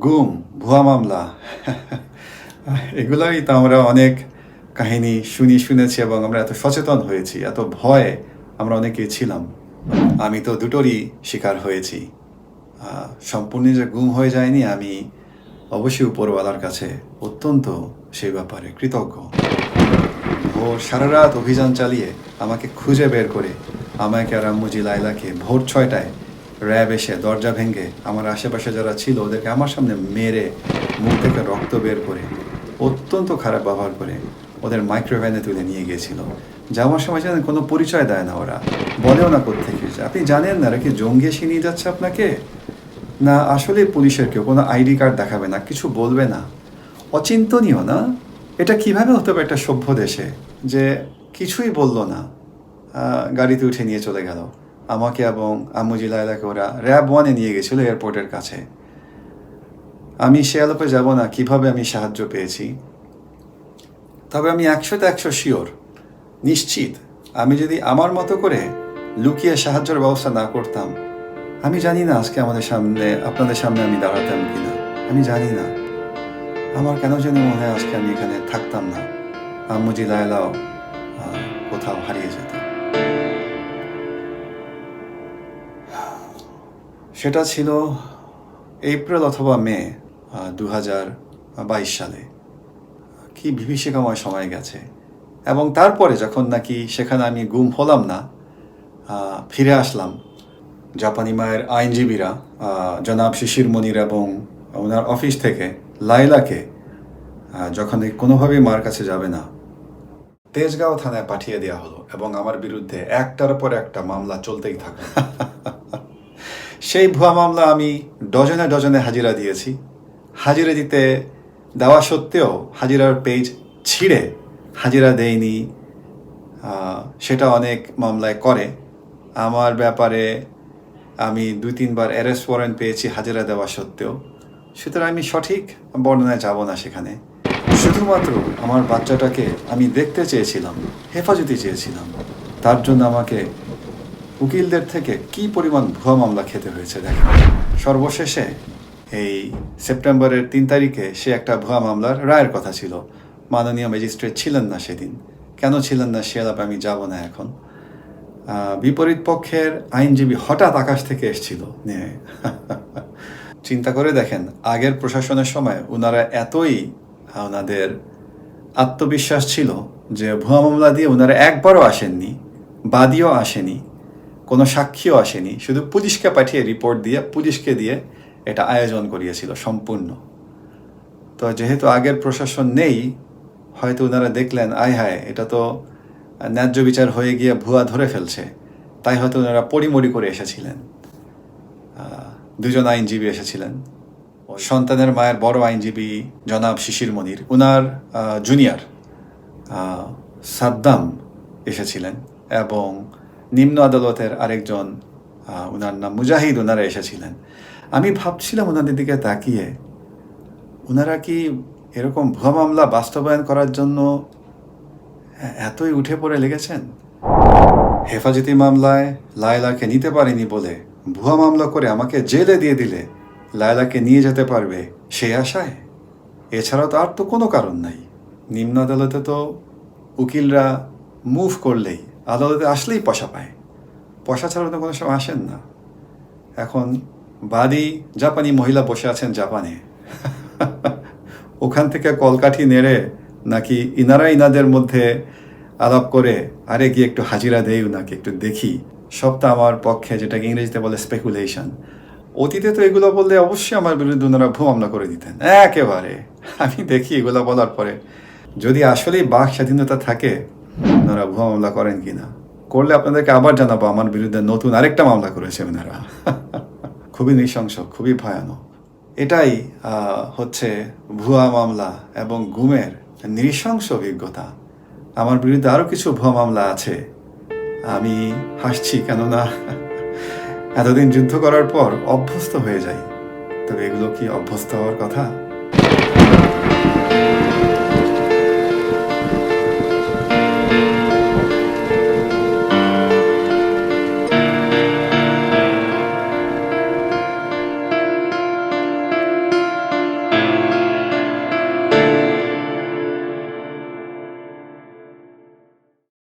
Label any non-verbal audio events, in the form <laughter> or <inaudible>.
গুম, ভুয়া মামলা। <laughs> এগুলোই তো আমরা অনেক কাহিনী শুনি, শুনেছি এবং আমরা এত সচেতন হয়েছি, এত ভয়ে আমরা অনেকেই ছিলাম। আমি তো দুটোরই শিকার হয়েছি। সম্পূর্ণ যে গুম হয়ে যায়নি, আমি অবশ্যই উপরওয়ালার কাছে অত্যন্ত সেই ব্যাপারে কৃতজ্ঞ। ভোর সারা রাত অভিযান চালিয়ে আমাকে খুঁজে বের করে আমাকে আর আম্মুজি লাইলাকে ভোর ছয়টায় র্যাব এসে দরজা ভেঙে আমার আশেপাশে যারা ছিল ওদেরকে আমার সামনে মেরে মুখ থেকে রক্ত বের করে অত্যন্ত খারাপ ব্যবহার করে ওদের মাইক্রোভ্যানে তুলে নিয়ে গিয়েছিল। যাওয়ার সময় জানেন কোনো পরিচয় দেয় না ওরা। বলেও না কোথেকে। আপনি জানেন না কি জঙ্গি এসে নিয়ে যাচ্ছে আপনাকে? না, আসলে পুলিশের কেউ কোনো আইডি কার্ড দেখাবে না, কিছু বলবে না। অচিন্তনীয় না? এটা কীভাবে হতে পারে একটা সভ্য দেশে যে কিছুই বলল না? গাড়িতে উঠে নিয়ে চলে গেল। আমাকে এবং আম্মুজি লাইলাকে ওরা র্যাব ওয়ানে নিয়ে গেছিল এয়ারপোর্টের কাছে। আমি সে আলোপে যাব না, কীভাবে আমি সাহায্য পেয়েছি? তবে আমি একশোতে একশো শিওর, নিশ্চিত আমি যদি আমার মতো করে লুকিয়ে সাহায্যের ব্যবস্থা না করতাম, আমি জানি না আজকে আমাদের সামনে, আপনাদের সামনে আমি দাঁড়াতাম কিনা। আমি জানি না। আমার কেন জানি মনে হয় আজকে আমি এখানে থাকতাম না। আম্মুজি লায়লাও কোথাও হারিয়ে যেত। সেটা ছিল এপ্রিল অথবা মে দু বাইশ সালে। কি বিভীষিকাময় সময় গেছে। এবং তারপরে যখন নাকি সেখানে আমি গুম হলাম না ফিরে আসলাম জাপানি মায়ের আইনজীবীরা জনাব শিশির মনির এবং ওনার অফিস থেকে লাইলাকে যখন কোনোভাবেই মার কাছে যাবে না, তেজগাঁও থানায় পাঠিয়ে দেওয়া হলো এবং আমার বিরুদ্ধে একটার পর একটা মামলা চলতেই থাকল। <laughs> সেই ভুয়া মামলা আমি ডজনে ডজনে হাজিরা দিয়েছি। হাজিরা দিতে দেওয়া সত্ত্বেও হাজিরার পেজ ছিঁড়ে হাজিরা দেয়নি সেটা অনেক মামলায় করে। আমার ব্যাপারে আমি দুই তিনবার অ্যারেস্ট ওয়ারেন্ট পেয়েছি হাজিরা দেওয়া সত্ত্বেও। সুতরাং আমি সঠিক বর্ণনায় যাব না সেখানে। শুধুমাত্র আমার বাচ্চাটাকে আমি দেখতে চেয়েছিলাম, হেফাজতে চেয়েছিলাম। তার জন্য আমাকে উকিলদের থেকে কি পরিমাণ ভুয়া মামলা খেতে হয়েছে দেখেন। সর্বশেষে এই সেপ্টেম্বরের তিন তারিখে সে একটা ভুয়া মামলার রায়ের কথা ছিল। মাননীয় ম্যাজিস্ট্রেট ছিলেন না সেদিন। কেন ছিলেন না সে আমি যাব না এখন। বিপরীত পক্ষের আইনজীবী হঠাৎ আকাশ থেকে এসছিল নিয়ে চিন্তা করে দেখেন, আগের প্রশাসনের সময় ওনারা এতই ওনাদের আত্মবিশ্বাস ছিল যে ভুয়া মামলা দিয়ে ওনারা একবারও আসেননি, বাদীও আসেনি। কোনো সাক্ষীও আসেনি। শুধু পুলিশকে পাঠিয়ে রিপোর্ট দিয়ে, পুলিশকে দিয়ে এটা আয়োজন করিয়েছিল সম্পূর্ণ। তো যেহেতু আগের প্রশাসন নেই, হয়তো ওনারা দেখলেন, আয় হায়, এটা তো ন্যায্য বিচার হয়ে গিয়ে ভুয়া ধরে ফেলছে। তাই হয়তো ওনারা পরিমরি করে এসেছিলেন। দুজন আইনজীবী এসেছিলেন। সন্তানের মায়ের বড় আইনজীবী জনাব শিশির মনির। ওনার জুনিয়র সাদ্দাম এসেছিলেন এবং নিম্ন আদালতের আরেকজন ওনার নাম মুজাহিদ ওনারা এসেছিলেন। আমি ভাবছিলাম ওনাদের দিকে তাকিয়ে ওনারা কি এরকম ভুয়া মামলা বাস্তবায়ন করার জন্য এতই উঠে পড়ে লেগেছেন? হেফাজতি মামলায় লায়লাকে নিতে পারেনি বলে, ভুয়া মামলা করে আমাকে জেলে দিয়ে দিলে, লায়লাকে নিয়ে যেতে পারবে সেই আশায়? এছাড়া তো আর তো কোনো কারণ নাই। নিম্ন আদালতে তো উকিলরা মুভ করলেই আদালতে আসলেই পয়সা পায়। পয়সা ছাড়া তো কোনো সময় আসেন না। এখন বাদী জাপানি মহিলা বসে আছেন জাপানে। ওখান থেকে কলকাঠি নেড়ে নাকি ইনারা ইনাদের মধ্যে আলাপ করে, আরে গিয়ে একটু হাজিরা দেই নাকি একটু দেখি। সবটা আমার পক্ষে, যেটাকে ইংরেজিতে বলে স্পেকুলেশন অতীতে তো এগুলো বললে অবশ্যই আমার বিরুদ্ধে ওনারা ভূ মামলা করে দিতেন। একেবারে। আমি দেখি এগুলো বলার পরে। যদি আসলেই বাক স্বাধীনতা থাকে ওনারা ভুয়া মামলা করেন কিনা? করলে আপনাদেরকে আবার জানাব, আমার বিরুদ্ধে নতুন আরেকটা মামলা করেছে ওনারা। <laughs> খুবই নৃশংস, খুবই ভয়ানক। এটাই হচ্ছে ভুয়া মামলা এবং গুমের নৃশংস অভিজ্ঞতা। আমার বিরুদ্ধে আরও কিছু ভুয়া মামলা আছে। আমি হাসছি কেননা <laughs> এতদিন যুদ্ধ করার পর অভ্যস্ত হয়ে যাই। তবে এগুলো কি অভ্যস্ত হওয়ার কথা?